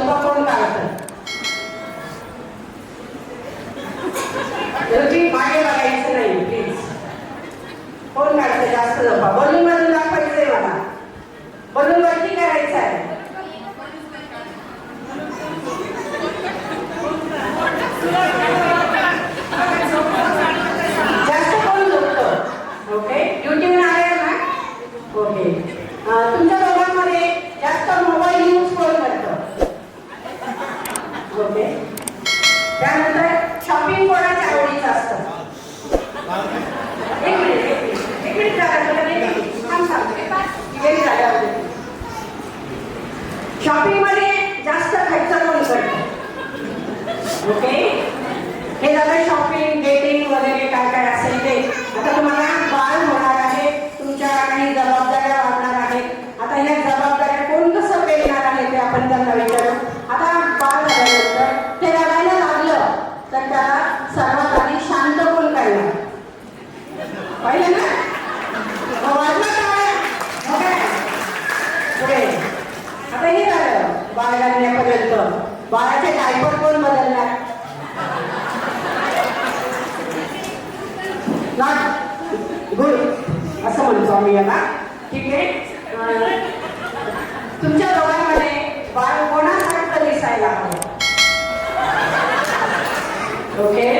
झोपा कोण काढतं मागे बघायचं नाही प्लीज कोण काढतं जास्त झोपा बोलून मधून दाखवायचंय मला बलून वरती करायचं आहे जास्त कोण झोपतं ओके ड्युटीवर आले ना ओके अं, तुमच्या दोघांमध्ये जास्त मोबाईल यूज कोण करतं त्यानंतर शॉपिंग कोणाच्या आवडीचं असतं? एक मिनिट एक मिनिट तुला थांब शॉपिंगमध्ये जास्त खर्च कोण करतो? ओके? हे झालं शॉपिंग डेटिंग वगैरे. पाहिलं ना? हो, मग वाजलं काय हो काय? पुढे आता हे झालं. बाळ घालण्यापर्यंत. बाळाचे डायपर कोण बदलणार? गुड. असं म्हणतो आम्ही याला. ठीक आहे. तुमच्या दोघांमध्ये बाळ कोणासारखं दिसायला हवं? ओके.